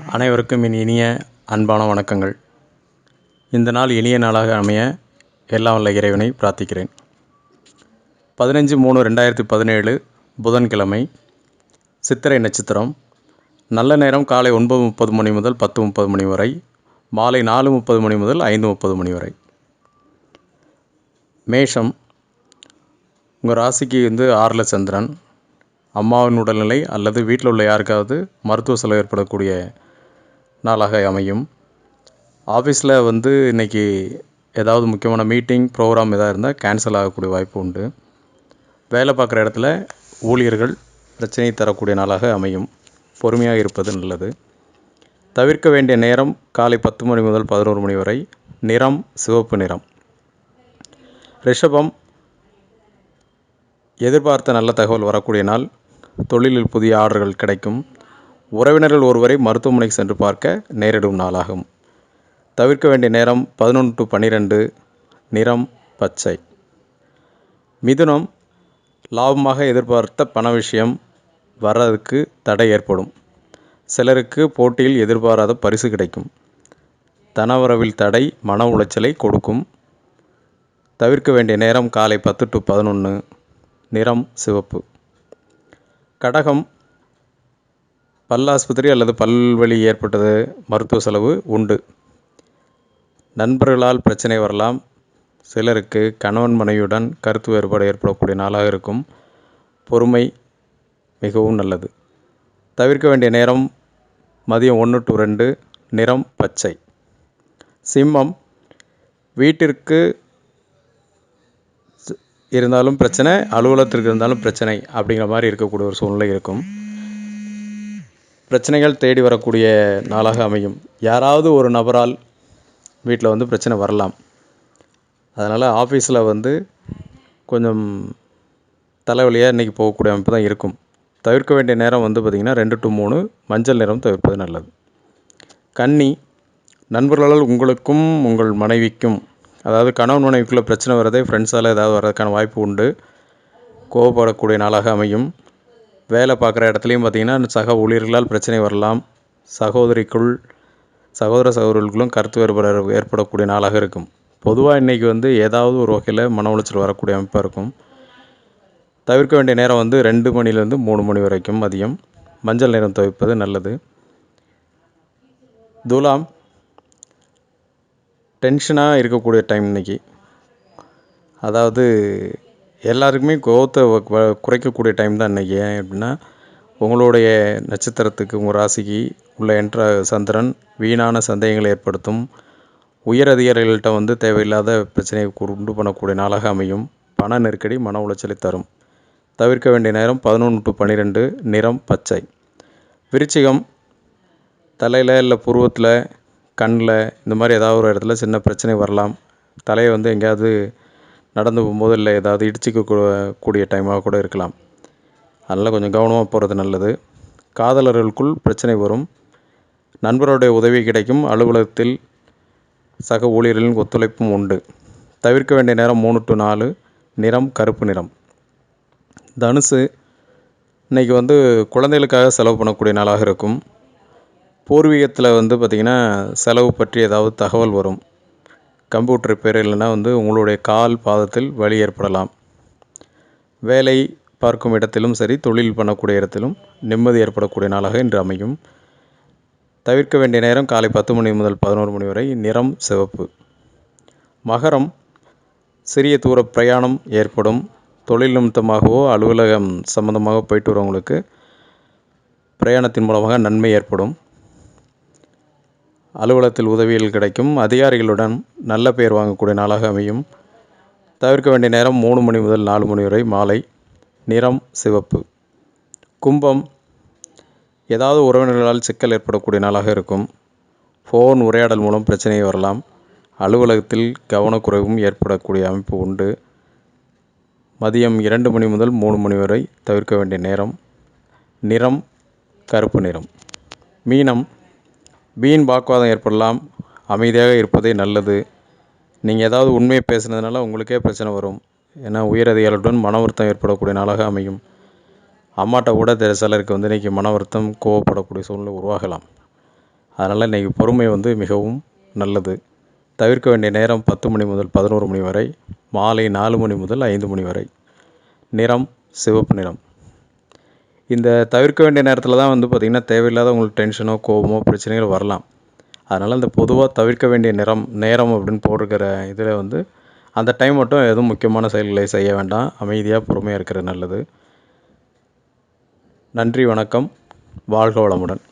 அனைவருக்கும் என் இனிய அன்பான வணக்கங்கள். இந்த நாள் இனிய நாளாக அமைய எல்லாம் வல்ல இறைவனை பிரார்த்திக்கிறேன். பதினஞ்சு மூணு ரெண்டாயிரத்தி பதினேழு புதன்கிழமை சித்திரை நட்சத்திரம். நல்ல நேரம் காலை ஒன்பது முப்பது மணி முதல் பத்து முப்பது மணி வரை மாலை நாலு முப்பது மணி முதல் ஐந்து முப்பது மணி வரை. மேஷம் உங்கள் ராசிக்கு வந்து ஆறில் சந்திரன். அம்மாவின் உடல்நிலை அல்லது வீட்டில் உள்ள யாருக்காவது மருத்துவ செலவு ஏற்படக்கூடிய நாளாக அமையும். ஆஃபீஸில் வந்து இன்றைக்கி ஏதாவது முக்கியமான மீட்டிங் ப்ரோக்ராம் எதாவது இருந்தால் கேன்சல் ஆகக்கூடிய வாய்ப்பு உண்டு. வேலை பார்க்குற இடத்துல ஊழியர்கள் பிரச்சனை தரக்கூடிய நாளாக அமையும். பொறுமையாக இருப்பது நல்லது. தவிர்க்க வேண்டிய நேரம் காலை பத்து மணி முதல் பதினோரு மணி வரை நிறம் சிவப்பு நிறம். ரிஷபம் எதிர்பார்த்த நல்ல தகவல் வரக்கூடிய நாள் தொழிலில் புதிய ஆர்டர்கள் கிடைக்கும். உறவினர்கள் ஒருவரை மருத்துவமனைக்கு சென்று பார்க்க நேரிடும் நாளாகும். தவிர்க்க வேண்டிய நேரம் பதினொன்று டு பன்னிரெண்டு நிறம் பச்சை. மிதுனம் லாபமாக எதிர்பார்த்த பண விஷயம் வர்றதுக்கு தடை ஏற்படும். சிலருக்கு போட்டியில் எதிர்பாராத பரிசு கிடைக்கும். தனவரவில் தடை மன உளைச்சலை கொடுக்கும். தவிர்க்க வேண்டிய நேரம் காலை பத்து டு பதினொன்று நிறம் சிவப்பு. கடகம் பல்லாஸ்பத்திரி அல்லது பல்வழி ஏற்பட்டது மருத்துவ செலவு உண்டு. நண்பர்களால் பிரச்சனை வரலாம். சிலருக்கு கணவன் மனைவியுடன் கருத்து வேறுபாடு ஏற்படக்கூடிய நாளாக இருக்கும். பொறுமை மிகவும் நல்லது. தவிர்க்க வேண்டிய நேரம் மதியம் ஒன்று டு ரெண்டு நிறம் பச்சை. சிம்மம் வீட்டிற்கு இருந்தாலும் பிரச்சனை அலுவலகத்திற்கு இருந்தாலும் பிரச்சனை அப்படிங்கிற மாதிரி இருக்கக்கூடிய ஒரு சூழ்நிலை இருக்கும். பிரச்சனைகள் தேடி வரக்கூடிய நாளாக அமையும். யாராவது ஒரு நபரால் வீட்டில் வந்து பிரச்சனை வரலாம். அதனால் ஆஃபீஸில் வந்து கொஞ்சம் தலைவலியாக இன்றைக்கி போகக்கூடிய அமைப்பு தான் இருக்கும். தவிர்க்க வேண்டிய நேரம் வந்து பார்த்திங்கன்னா ரெண்டு டு மூணு மஞ்சள் நிறம் தவிர்ப்பது நல்லது. கன்னி நண்பர்களால் உங்களுக்கும் உங்கள் மனைவிக்கும் அதாவது கணவன் மனைவிக்குள்ளே பிரச்சனை வரதே ஃப்ரெண்ட்ஸால் ஏதாவது வர்றதுக்கான வாய்ப்பு உண்டு. கோவப்படக்கூடிய நாளாக அமையும். வேலை பார்க்குற இடத்துலையும் பார்த்திங்கன்னா சக ஊழியர்களால் பிரச்சனை வரலாம். சகோதரிக்குள் சகோதர சகோதரிகளுக்கும் கருத்து வேறுபாடு ஏற்படக்கூடிய நாளாக இருக்கும். பொதுவாக இன்றைக்கி வந்து ஏதாவது ஒரு வகையில் மன உளைச்சல் வரக்கூடிய அமைப்பாக இருக்கும். தவிர்க்க வேண்டிய நேரம் வந்து ரெண்டு மணிலேருந்து மூணு மணி வரைக்கும் மதியம். மஞ்சள் நிறம் தவிர்ப்பது நல்லது. துலாம் டென்ஷனாக இருக்கக்கூடிய டைம் இன்றைக்கி அதாவது எல்லாருக்குமே கோவத்தை குறைக்கக்கூடிய டைம் தான் இன்றைக்கி ஏன் அப்படின்னா உங்களுடைய நட்சத்திரத்துக்கு உங்கள் ராசிக்கு உள்ள என்ற சந்திரன் வீணான சந்தேகங்களை ஏற்படுத்தும். உயர் அதிகாரிகள்கிட்ட வந்து தேவையில்லாத பிரச்சனையை உண்டு பண்ணக்கூடிய நாளாக அமையும். பண நெருக்கடி மன உளைச்சலை தரும். தவிர்க்க வேண்டிய நேரம் பதினொன்று டு பன்னிரெண்டு நிறம் பச்சை. விருச்சிகம் தலையில் இல்லை புருவத்தில் கண்ணில் இந்த மாதிரி ஏதாவது ஒரு இடத்துல சின்ன பிரச்சனை வரலாம். தலையை வந்து எங்கேயாவது நடந்து போகும்போது இல்லை ஏதாவது இடிச்சிக்க கூடிய டைமாக கூட இருக்கலாம். அதனால் கொஞ்சம் கவனமாக போகிறது நல்லது. காதலர்களுக்குள் பிரச்சனை வரும். நண்பருடைய உதவி கிடைக்கும். அலுவலகத்தில் சக ஊழியர்களின் ஒத்துழைப்பும் உண்டு. தவிர்க்க வேண்டிய நேரம் மூணு டு நாலு. நிறம் கருப்பு நிறம். தனுசு இன்றைக்கி வந்து குழந்தைகளுக்காக செலவு பண்ணக்கூடிய நாளாக இருக்கும். பூர்வீகத்தில் வந்து பார்த்திங்கன்னா செலவு பற்றி ஏதாவது தகவல் வரும். கம்ப்யூட்டர் ரிப்பேர் இல்லைன்னா வந்து உங்களுடைய கால் பாதத்தில் வலி ஏற்படலாம். வேலை பார்க்கும் இடத்திலும் சரி தொழில் பண்ணக்கூடிய இடத்திலும் நிம்மதி ஏற்படக்கூடிய நாளாக இன்று அமையும். தவிர்க்க வேண்டிய நேரம் காலை பத்து மணி முதல் பதினோரு மணி வரை நிறம் சிவப்பு. மகரம் சிறிய தூர பிரயாணம் ஏற்படும். தொழில் நிமித்தமாகவோ அலுவலகம் சம்மந்தமாக போயிட்டு வரவங்களுக்கு பிரயாணத்தின் மூலமாக நன்மை ஏற்படும். அலுவலகத்தில் உதவிகள் கிடைக்கும். அதிகாரிகளுடன் நல்ல பெயர் வாங்கக்கூடிய நாளாக அமையும். தவிர்க்க வேண்டிய நேரம் மூணு மணி முதல் நாலு மணி வரை மாலை. நிறம் சிவப்பு. கும்பம். ஏதாவது உறவினர்களால் சிக்கல் ஏற்படக்கூடிய நாளாக இருக்கும். ஃபோன் உரையாடல் மூலம் பிரச்சனை வரலாம். அலுவலகத்தில் கவனக்குறைவும் ஏற்படக்கூடிய அமைப்பு உண்டு. மதியம் இரண்டு மணி முதல் மூணு மணி வரை தவிர்க்க வேண்டிய நேரம். நிறம் கருப்பு நிறம். மீனம். வீண் வாக்குவாதம் ஏற்படலாம் அமைதியாக இருப்பதே நல்லது. நீங்கள் ஏதாவது உண்மையை பேசுனதுனால உங்களுக்கே பிரச்சனை வரும். ஏன்னா உயர் அதிகாரிகளுடன் மன வருத்தம் ஏற்படக்கூடிய நாளாக அமையும். அம்மாட்ட கூட தெரிய சிலருக்கு வந்து இன்றைக்கி மன வருத்தம் கோவப்படக்கூடிய சூழ்நிலை உருவாகலாம். அதனால் இன்றைக்கி பொறுமை வந்து மிகவும் நல்லது. தவிர்க்க வேண்டிய நேரம் பத்து மணி முதல் பதினோரு மணி வரை மாலை நாலு மணி முதல் ஐந்து மணி வரை. நிறம் சிவப்பு நிறம். இந்த தவிர்க்க வேண்டிய நேரத்தில் தான் வந்து பார்த்திங்கன்னா தேவையில்லாத உங்களுக்கு டென்ஷனோ கோபமோ பிரச்சனைகள் வரலாம். அதனால் இந்த பொதுவாக தவிர்க்க வேண்டிய நிறம் நேரம் அப்படின்னு போட்டிருக்கிற இதில் வந்து அந்த டைம் மட்டும் எதுவும் முக்கியமான செயல்களை செய்ய வேண்டாம். அமைதியாக பொறுமையாக இருக்கிறது நல்லது. நன்றி வணக்கம். வாழ்க வளமுடன்.